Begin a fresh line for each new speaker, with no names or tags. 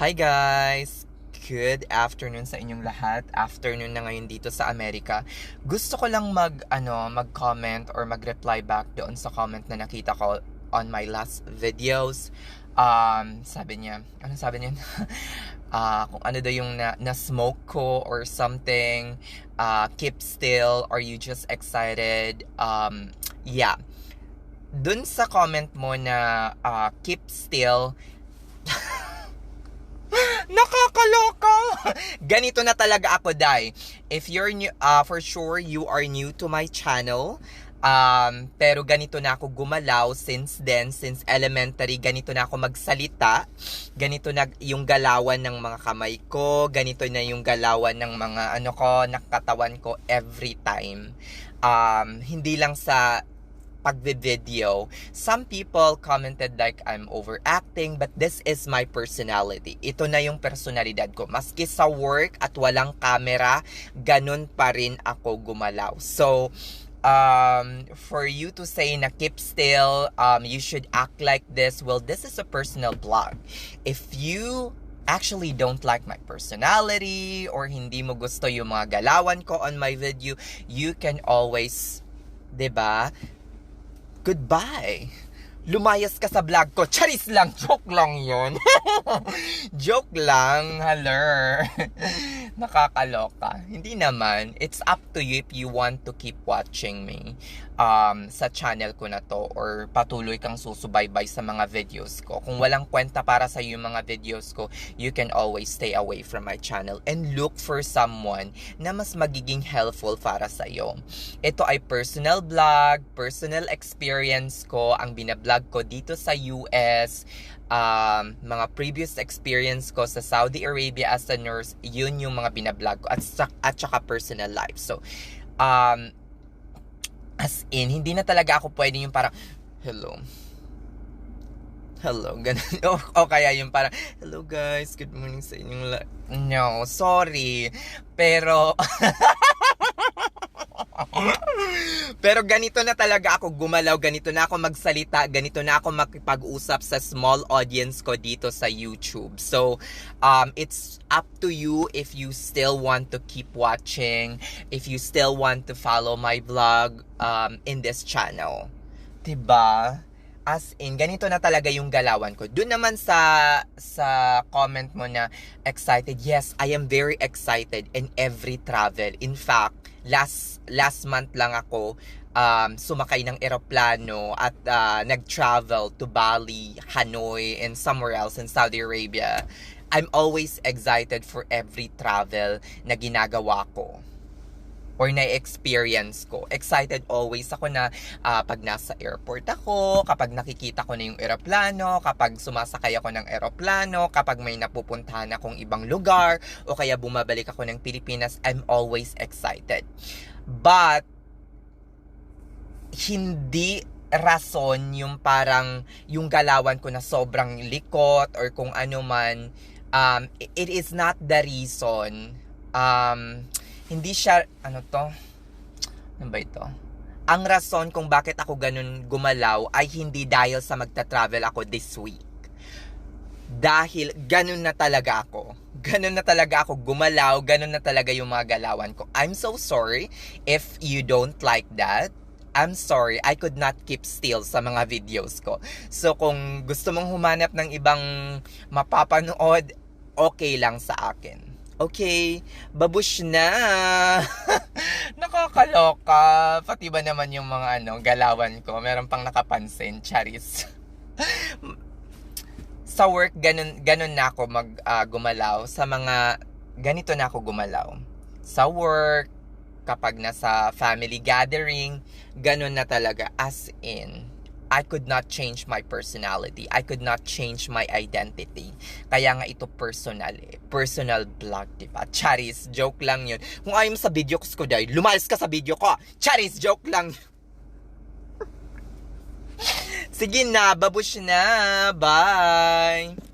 Hi guys! Good afternoon sa inyong lahat. Afternoon na ngayon dito sa Amerika. Gusto ko lang mag ano, mag-comment or mag-reply back doon sa comment na nakita ko on my last videos. Um, sabi niya, ano sabi niya? Ah, kung ano daw yung na, na smoke ko or something. Ah, keep still or you just excited. Um, yeah. Dun sa comment mo na ah, keep still, Nakakaloka! Ganito na talaga ako, Dai. If you're new, uh, for sure, you are new to my channel. Um, pero ganito na ako gumalaw since then, since elementary, ganito na ako magsalita. Ganito na yung galawan ng mga kamay ko, ganito na yung galawan ng mga ano ko, nakatawan ko every time. Um, hindi lang sa pagbe-video, some people commented like I'm overacting, but this is my personality. Ito na yung personalidad ko. Maski sa work at walang camera, ganun pa rin ako gumalaw. So, um, for you to say na keep still, um, you should act like this, well, this is a personal blog. If you actually don't like my personality or hindi mo gusto yung mga galawan ko on my video, you can always 'di ba? Goodbye. Lumayas ka sa vlog ko. Charis lang. Joke lang yon Joke lang. Haler. Nakakaloka. Hindi naman. It's up to you if you want to keep watching me um, sa channel ko na to or patuloy kang susubaybay sa mga videos ko. Kung walang kwenta para sa yung mga videos ko, you can always stay away from my channel and look for someone na mas magiging helpful para sa iyo. Ito ay personal vlog, personal experience ko, ang binablog ko dito sa US, um, mga previous experience ko sa Saudi Arabia as a nurse, yun yung mga binablog ko at, at saka personal life. So, um, as in, hindi na talaga ako pwede yung parang, hello, hello, ganun. O, o kaya yung parang, hello guys, good morning sa inyong la-. No, sorry. Pero, Pero ganito na talaga ako gumalaw, ganito na ako magsalita, ganito na ako makipag-usap sa small audience ko dito sa YouTube. So, um, it's up to you if you still want to keep watching, if you still want to follow my vlog um, in this channel. 'Di ba? As in, ganito na talaga yung galawan ko. Doon naman sa sa comment mo na excited. Yes, I am very excited in every travel. In fact, last last month lang ako um, sumakay ng eroplano at uh, nag-travel to Bali, Hanoi, and somewhere else in Saudi Arabia. I'm always excited for every travel na ginagawa ko or na-experience ko. Excited always ako na uh, pag nasa airport ako, kapag nakikita ko na yung eroplano, kapag sumasakay ako ng eroplano, kapag may napupuntahan akong ibang lugar, o kaya bumabalik ako ng Pilipinas, I'm always excited. But, hindi rason yung parang yung galawan ko na sobrang likot or kung ano man um, it is not the reason um, hindi siya, ano to? Ano ba ito? Ang rason kung bakit ako ganun gumalaw ay hindi dahil sa magta-travel ako this week. Dahil ganun na talaga ako. Ganun na talaga ako gumalaw, ganun na talaga yung mga galawan ko. I'm so sorry if you don't like that. I'm sorry, I could not keep still sa mga videos ko. So kung gusto mong humanap ng ibang mapapanood, okay lang sa akin. Okay, babush na. Nakakaloka. Pati ba naman yung mga ano, galawan ko. Meron pang nakapansin, charis. sa work, ganun, ganun na ako mag uh, gumalaw. Sa mga, ganito na ako gumalaw. Sa work, kapag nasa family gathering, ganun na talaga. As in, I could not change my personality. I could not change my identity. Kaya nga ito personal eh. Personal vlog, di ba? Charis, joke lang yun. Kung ayaw mo sa video ko, dahil lumalis ka sa video ko. Charis, joke lang. Sige na, babush na. Bye!